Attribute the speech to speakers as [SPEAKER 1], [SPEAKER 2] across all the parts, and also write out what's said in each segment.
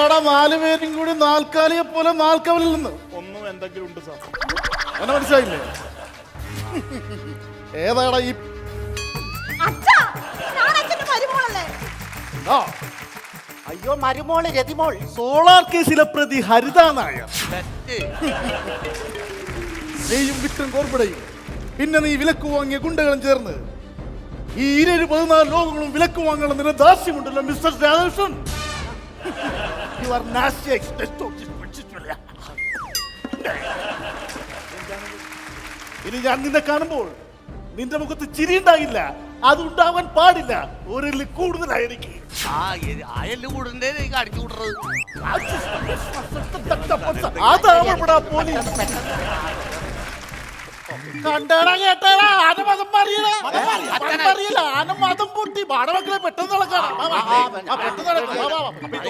[SPEAKER 1] നാല് പേരും കൂടി നാൽക്കാലിയെ പോലെ നാൽക്കവലിൽ നിന്ന്.
[SPEAKER 2] ഒന്നും എന്തെങ്കിലും ഉണ്ട് സാർ.
[SPEAKER 1] എന്നെ മനസ്സിലായില്ലേ? ഏതാടാ ഈ
[SPEAKER 3] അച്ഛാ ഞാൻ അച്ഛന്റെ മരുമോളല്ലേ?
[SPEAKER 1] ആ.
[SPEAKER 4] അയ്യോ മരുമോൾ രതിമോൾ.
[SPEAKER 1] സോളാർ കേസിലെ പ്രതി ഹരിത നായർ. നീയും വിക്രം കോർപ്പടയും. പിന്നെ നീ വിലക്ക് വാങ്ങിയ ഗുണ്ടകളും ചേർന്ന് ഈ ഇരു പതിനാല് ലോകങ്ങളും വിലക്ക് വാങ്ങണം നിന്റെ ദാസ്യമുണ്ടല്ലോ mister Radhakrishnan you are nasty ഇനി ഞാൻ നിന്നെ കാണുമ്പോൾ നിന്റെ മുഖത്ത് ചിരി ഉണ്ടാകില്ല അത് ഉണ്ടാവാൻ പാടില്ല. ഒരു കൂടുതലായിരിക്കും.
[SPEAKER 5] അയൽ കൂടണ്ടേ അടിച്ചു കൂട്ടുന്നത്
[SPEAKER 1] അതാവപ്പെടാ പോലീസ്. കണ്ടേടാ കേട്ടേടാ ആന മതം മാറിയില്ല ആന മതം പൊട്ടി. പാടമക്കളെ പെട്ടെന്ന് നടക്കാം. ആ, പെട്ടെന്ന് നടക്കണം.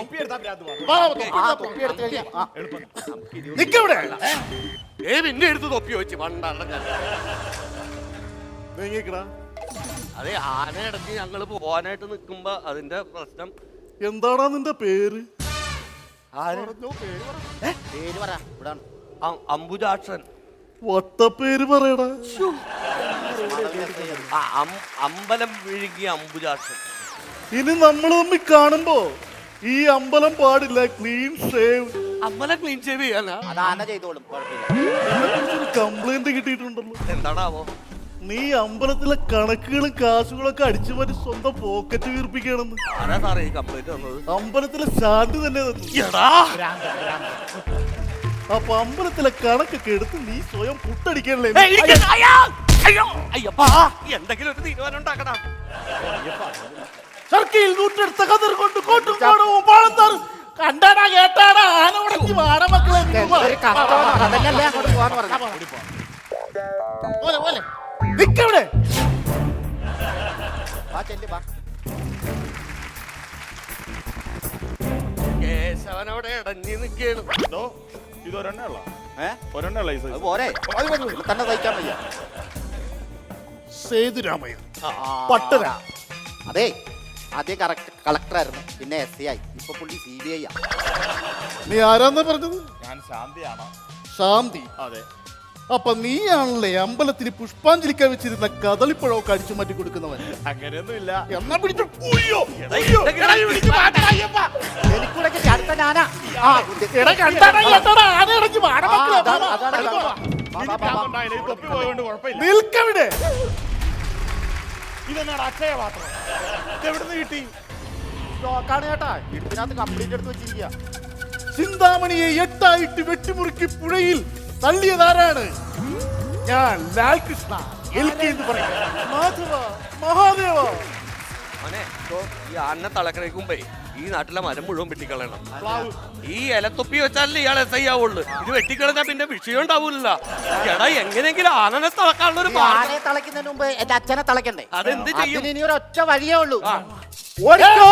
[SPEAKER 1] നിക്കവിടെ?
[SPEAKER 5] ഏ? പിന്നെ എടുത്ത് തൊപ്പി വെച്ച് പണ്ടാണ്
[SPEAKER 1] നീങ്ങിക്കടാ
[SPEAKER 5] അതെ ആന ഇടയ്ക്ക് ഞങ്ങൾ പോവാനായിട്ട് നിക്കുമ്പോ അതിന്റെ പ്രശ്നം.
[SPEAKER 1] എന്താടാ നിന്റെ പേര്?
[SPEAKER 5] ആര്?
[SPEAKER 4] പേര് പറ. ഇവിടെ
[SPEAKER 5] അ- അംബുജാക്ഷൻ
[SPEAKER 1] വട്ടപ്പേര് പറയടാ.
[SPEAKER 5] അമ്പലം വിഴുകിയ അംബുജാക്ഷൻ
[SPEAKER 1] ഇനി നമ്മൾ തമ്മിൽ കാണുമ്പോ ഈ അമ്പലം പാടില്ല ക്ലീൻ സേവ്
[SPEAKER 5] അമ്പലം ക്ലീൻ ഷേവ് ചെയ്യാനാ
[SPEAKER 4] ചെയ്തോളും
[SPEAKER 1] കംപ്ലൈന്റ് കിട്ടിയിട്ടുണ്ടല്ലോ.
[SPEAKER 5] എന്താണാവോ?
[SPEAKER 1] നീ അമ്പലത്തിലെ കണക്കുകളും കാശുകളൊക്കെ അടിച്ചു മാറ്റി സ്വന്തം പോക്കറ്റ് വീർപ്പിക്കണെന്ന്
[SPEAKER 5] ആരാ സാറേ ഈ കംപ്ലൈന്റ് വന്നത്
[SPEAKER 1] അമ്പലത്തിലെ ശാന്തി തന്നെ തന്നു.
[SPEAKER 5] എടാ!
[SPEAKER 1] അപ്പൊ അമ്പലത്തിലെ കണക്കൊക്കെ എടുത്ത് നീ സ്വയം പുട്ടടിക്കണല്ലേ?
[SPEAKER 5] അയ്യോ, അയ്യോ, അയ്യപ്പാ എന്തെങ്കിലും ഒരു തീരുമാനം ഉണ്ടാക്കണം
[SPEAKER 1] ചർക്കയിൽ നൂറ്റെടുത്ത കതിർ കൊണ്ട്
[SPEAKER 4] തന്നെ
[SPEAKER 1] സേതുരാമയ്യ പട്ടര
[SPEAKER 4] അതെ ആദ്യം കളക്ടറായിരുന്നു പിന്നെ എസ് ഐ ഇപ്പൊ പുള്ളി സി ബി ഐ ആ
[SPEAKER 1] നീ ആരാന്നാ പറഞ്ഞത്
[SPEAKER 2] ഞാൻ ശാന്തിയാണ്.
[SPEAKER 1] ശാന്തി.
[SPEAKER 2] അതെ.
[SPEAKER 1] അപ്പൊ നീയാണല്ലേ അമ്പലത്തിന് പുഷ്പാഞ്ജലിക്കാൻ വെച്ചിരുന്ന കദളിപ്പഴമൊക്കെ അടിച്ചു മാറ്റി കൊടുക്കുന്നവൻ?
[SPEAKER 2] അങ്ങനെയൊന്നും ഇല്ല
[SPEAKER 1] എന്നാ പിടിച്ചു? ഉയ്യോ,
[SPEAKER 5] എടാ,
[SPEAKER 1] ഉയ്യോ.
[SPEAKER 5] എന്തെങ്കിലും
[SPEAKER 1] എടാ, പിടിച്ച് മാറ്റടാ, അയ്യപ്പ.
[SPEAKER 4] എനിക്കൂടെ അടുത്ത ഞാനാ ആ, ഇത്
[SPEAKER 1] എടാ, കണ്ടാടാ, കേട്ടാടാ, ആന ഇടയ്ക്ക്
[SPEAKER 4] ആ, അതാണ്,
[SPEAKER 1] വാ,
[SPEAKER 4] അതാണ്
[SPEAKER 1] വാ, വാ.
[SPEAKER 4] വാ, വാ, വാ, വാ.
[SPEAKER 2] ഉണ്ടായില്ല, ഈ തൊപ്പി പോയതുകൊണ്ട് കുഴപ്പമില്ല.
[SPEAKER 1] നിൽക്കവിടെ.
[SPEAKER 2] ഇതെന്നാണ് അക്ഷയ പാത്രം? ഇതെവിടുന്ന് കിട്ടി?
[SPEAKER 4] സ്റ്റോക്കാണ് കേട്ടാ ഇടുപ്പിനകത്ത് കംപ്ലീറ്റ് എടുത്ത് വെച്ചിരിക്കുക
[SPEAKER 1] ചിന്താമണിയെ എട്ടായിട്ട് വെട്ടിമുറുക്കി പുഴയിൽ തള്ളിയതാരാണ്? ഞാൻ ലാൽകൃഷ്ണ എൽ കെ എന്ന് പറയും. മാധവ മഹാദേവ.
[SPEAKER 5] മോനെ ഈ ആനെ തളക്കണേക്ക് മുമ്പേ ഈ നാട്ടിലെ മരം മുഴുവൻ വെട്ടിക്കളയണം. ഈ ഇലത്തൊപ്പി വെച്ചാലേ ഇയാൾ എസ് ഐ ആവുള്ളൂ. ഇത് വെട്ടിക്കളഞ്ഞാ പിന്നെ വിഷയം ഉണ്ടാവൂല എടാ എങ്ങനെയെങ്കിലും ആനനെ തളക്കാനുള്ള ഒരു
[SPEAKER 4] തളയ്ക്കുന്നതിന് മുമ്പ് എന്റെ അച്ഛനെ തളയ്ക്കണ്ടേ?
[SPEAKER 5] അതെന്ത് ചെയ്യും?
[SPEAKER 4] അതിന് ഇനി ഒരു ഒറ്റ വഴിയേ ഉള്ളൂ. ഓടിക്കോ!